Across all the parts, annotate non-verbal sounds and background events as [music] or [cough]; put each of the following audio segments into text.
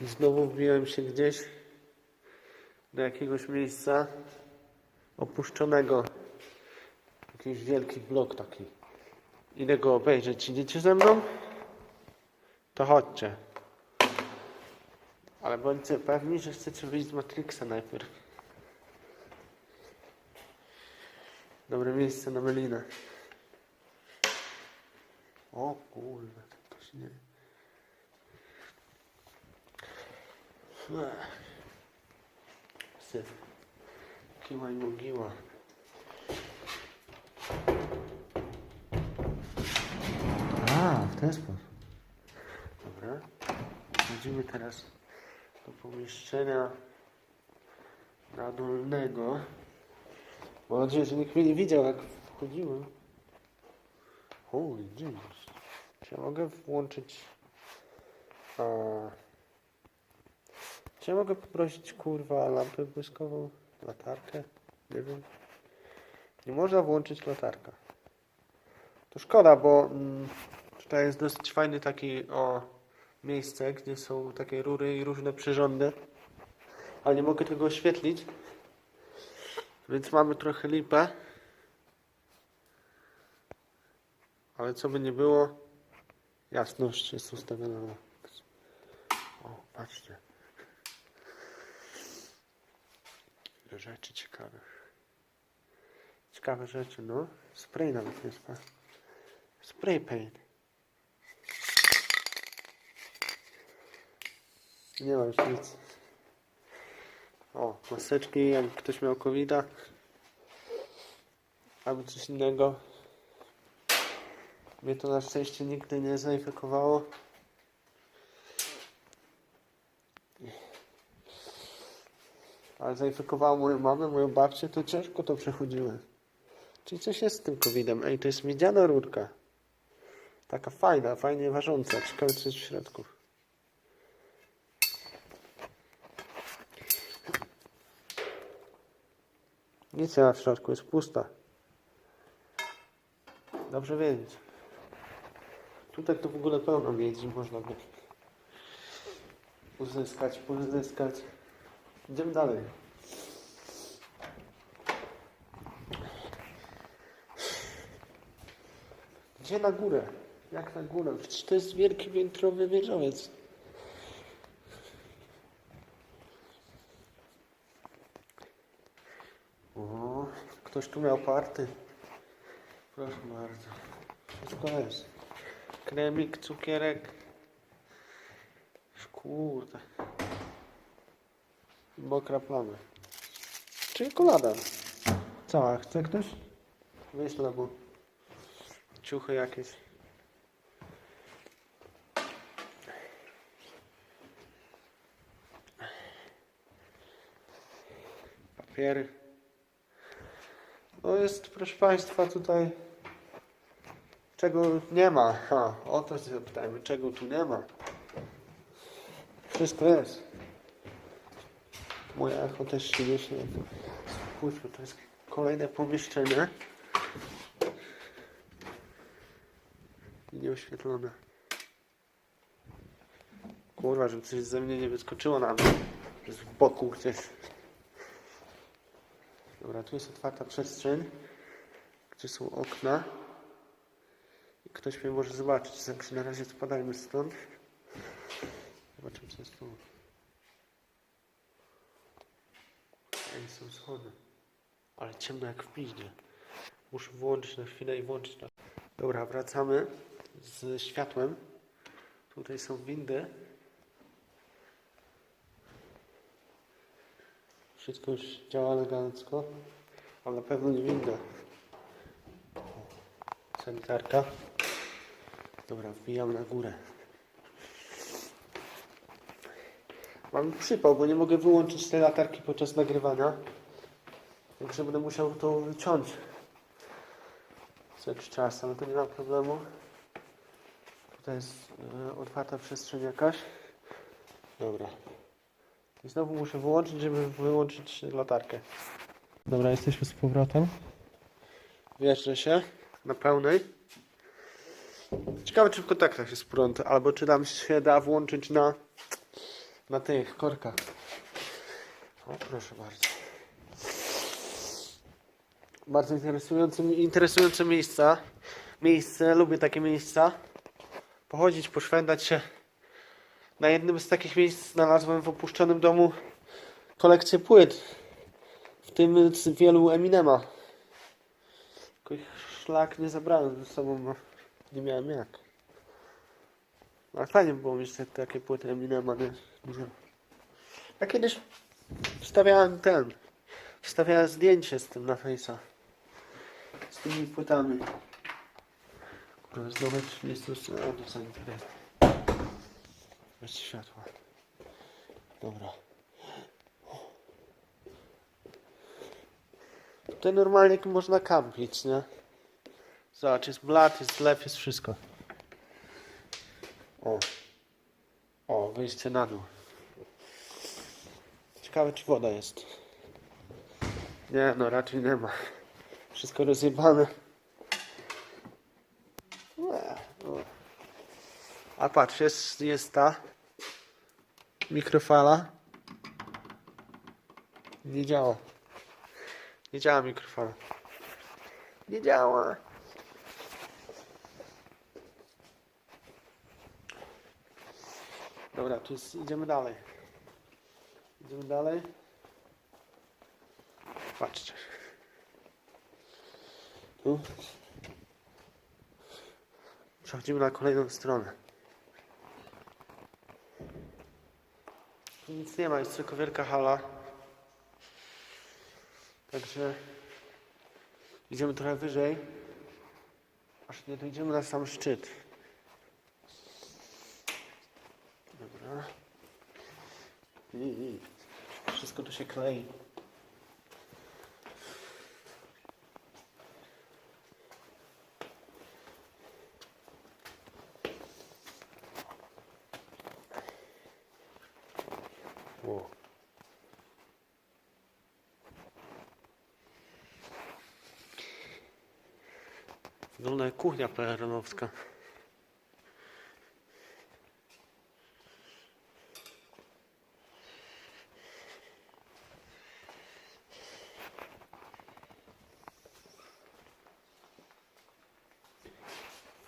I znowu wbiłem się gdzieś do jakiegoś miejsca opuszczonego. Jakiś wielki blok taki. Idę go obejrzeć. Idziecie ze mną? To chodźcie. Ale bądźcie pewni, że chcecie wyjść z Matrixa najpierw. Dobre miejsce na melinę. O kurde, to się nie... Syf. Kiła i mogiła. A, w ten sposób. Dobra. Wchodzimy teraz do pomieszczenia nadolnego. Mam nadzieję, że nikt mnie nie widział, jak wchodziłem. Holy Jesus. Czy ja mogę włączyć... A... Czy ja mogę poprosić, kurwa, lampę błyskową? Latarkę? Nie wiem. Nie można włączyć latarka. To szkoda, bo mm, tutaj jest dosyć fajny taki o miejsce, gdzie są takie rury i różne przyrządy. Ale nie mogę tego oświetlić. Więc mamy trochę lipę. Ale co by nie było, jasność jest ustawiona. O, patrzcie. Ile rzeczy ciekawych. Ciekawe rzeczy, no. Spray nawet jest. Spray paint. Nie ma już nic. O, maseczki, jak ktoś miał covid albo coś innego. Mnie to na szczęście nigdy nie zainfekowało. Ale zainfekowało moją mamę, moją babcię, to ciężko to przechodziły. Czyli coś jest z tym covidem. Ej, to jest miedziana rurka. Taka fajna, fajnie ważąca. Ciekawe co jest w środku. Nic nie ma w środku, jest pusta. Dobrze wiedzieć. Tutaj to w ogóle pełno miedzi można by uzyskać, pozyskać. Idziemy dalej. Gdzie na górę? Jak na górę? Przecież to jest wielki piętrowy wieżowiec. O, ktoś tu miał party. Proszę bardzo. Wszystko jest. Kremik, cukierek. Kurde. Mokra plama. Czekolada. Cała, chce ktoś? Wyślę mu. Ciuchy jakieś. Papiery. No jest, proszę Państwa, tutaj czego nie ma. Ha, o to się zapytajmy, czego tu nie ma. Wszystko jest. Moje echo też się niesie. Spójrzmy, to jest kolejne pomieszczenie. Nieoświetlone. Kurwa, żeby coś ze mnie nie wyskoczyło na mnie. W boku gdzieś. Dobra, tu jest otwarta przestrzeń, gdzie są okna. I ktoś mnie może zobaczyć, także na razie spadajmy stąd. Zobaczymy, co jest tu. Ej, są schody. Ale ciemno jak w piździe. Muszę włączyć na chwilę i włączyć na... Dobra, wracamy z światłem. Tutaj są windy. Wszystko już działa elegancko, ale na pewno nie winda. Sanitarka. Dobra, wbijam na górę. Mam przypał, bo nie mogę wyłączyć tej latarki podczas nagrywania. Także będę musiał to wyciąć. Co jakiś czas, ale to nie ma problemu. Tutaj jest e, otwarta przestrzeń jakaś. Dobra. I znowu muszę wyłączyć, żeby wyłączyć latarkę. Dobra, jesteśmy z powrotem. Wjeżdżę się na pełnej. Ciekawe, czy w kontaktach jest prąd, albo czy tam się da włączyć na Na tych korkach. O, proszę bardzo. Bardzo interesujące, interesujące miejsca. Miejsce, lubię takie miejsca. Pochodzić, poszwędać się. Na jednym z takich miejsc znalazłem w opuszczonym domu kolekcję płyt. W tym z wielu Eminema. Tylko ich szlak nie zabrałem ze sobą, bo nie miałem jak. Ale fajnie by było mieć takie płyty Eminema, nie? Dużo. Ja kiedyś wstawiałem ten, wstawiałem zdjęcie z tym na Face'a. Z tymi płytami. Zdobyć miejsce, a to sanitaria. Bez światła. Dobra. Tutaj normalnie można kampić, nie? Zobacz, jest blat, jest lew, jest wszystko. O. O, wyjście na dół. Ciekawe, czy woda jest. Nie, no raczej nie ma. Wszystko rozjebane. Nie, no. A patrz, jest, jest ta mikrofala. Nie działa. Nie działa mikrofala. Nie działa. Dobra, tu jest, idziemy dalej. Idziemy dalej. Patrzcie. Tu. Przechodzimy na kolejną stronę. Nic nie ma, jest tylko wielka hala. Także idziemy trochę wyżej, aż nie dojdziemy na sam szczyt. Dobra. I, i. Wszystko tu się klei. Wygląda jak kuchnia PRL-owska.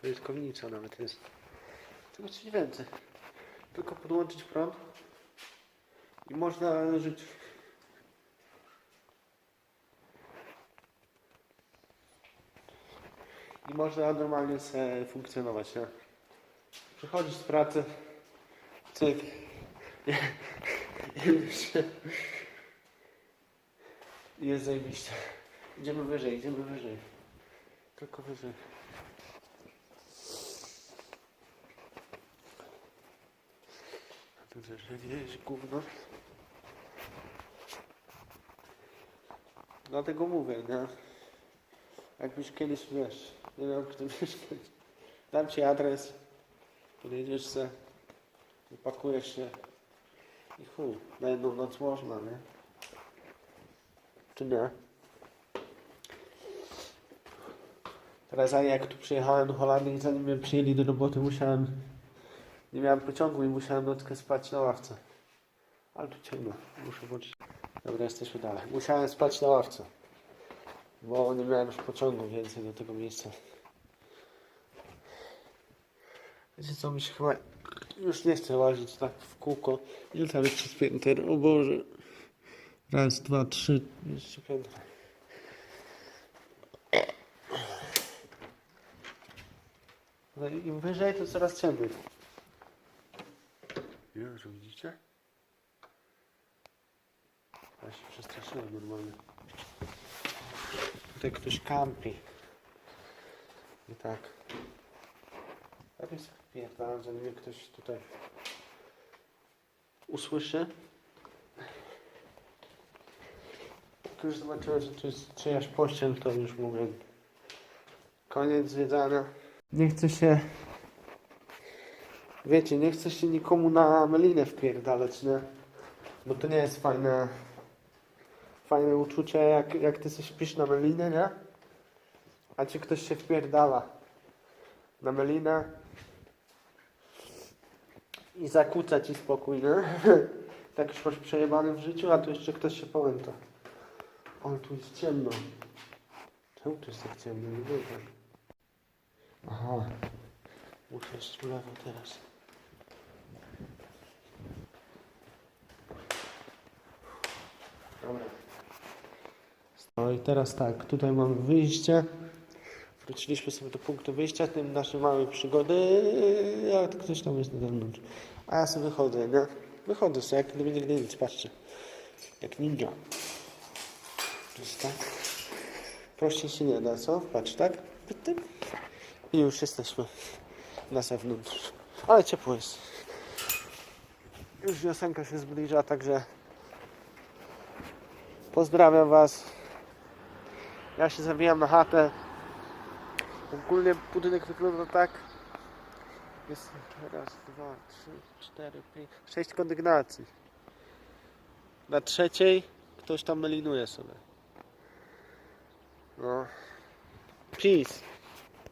Frytkownica nawet jest. Tylko coś więcej. Tylko podłączyć prąd i można żyć. I można normalnie sobie funkcjonować, nie? Przychodzisz z pracy, cyk. [laughs] I jest zajebiście. Idziemy wyżej, idziemy wyżej. Tylko wyżej. Też jakieś gówno. Dlatego mówię, nie? Jakbyś kiedyś, wiesz, nie miał kto mieszkać. Dam ci adres, podjedziesz se, wypakujesz się i chuj, na jedną noc można, nie? Czy nie? Teraz ja jak tu przyjechałem do Holandii, zanim mnie przyjęli do roboty, musiałem, nie miałem pociągu i musiałem nockę spać na ławce. Ale tu ciemno, muszę włączyć. Dobra, jesteśmy dalej. Musiałem spać na ławce. Bo nie miałem już pociągu więcej do tego miejsca. Wiecie co, mi się chyba już nie chce łazić tak w kółko. Ile tam jeszcze z pięter? O Boże. Raz, dwa, trzy, jeszcze piętra. No im wyżej, to coraz ciemniej. Jezu, widzicie? Ja się przestraszyłem normalnie. Tutaj ktoś kampi. I tak. Lepiej sobie wpierdalam, zanim ktoś tutaj usłyszy. Jak już zobaczyłem, że to jest czyjaś pościel, to już mówię. Koniec zwiedzania. Nie chcę się... Wiecie, nie chcę się nikomu na melinę wpierdalać, nie? Bo to nie jest fajne fajne uczucie, jak, jak ty sobie śpisz na melinę, nie? A ci ktoś się wpierdala na melinę i zakłóca ci spokój, nie? [laughs] Tak już masz przejebany w życiu, a tu jeszcze ktoś się pamięta. O, tu jest ciemno. Czemu tu jest tak ciemno? Nie wiem. Aha. Muszę iść w lewo teraz. Dobra. I teraz tak, tutaj mamy wyjście. Wróciliśmy sobie do punktu wyjścia tym naszej małej przygody, a ktoś tam jest na zewnątrz. A ja sobie wychodzę, nie? Wychodzę sobie, jak gdyby nigdy nic, patrzcie. Jak ninja. Jest tak. Prościej się nie da, co? Patrz, tak? I już jesteśmy na zewnątrz. Ale ciepło jest. Już wiosenka się zbliża, także pozdrawiam Was. Ja się zawijam na chatę. Ogólnie budynek wygląda tak. Jest raz, dwa, trzy, cztery, pięć, sześć kondygnacji. Na trzeciej ktoś tam melinuje sobie. No. Peace.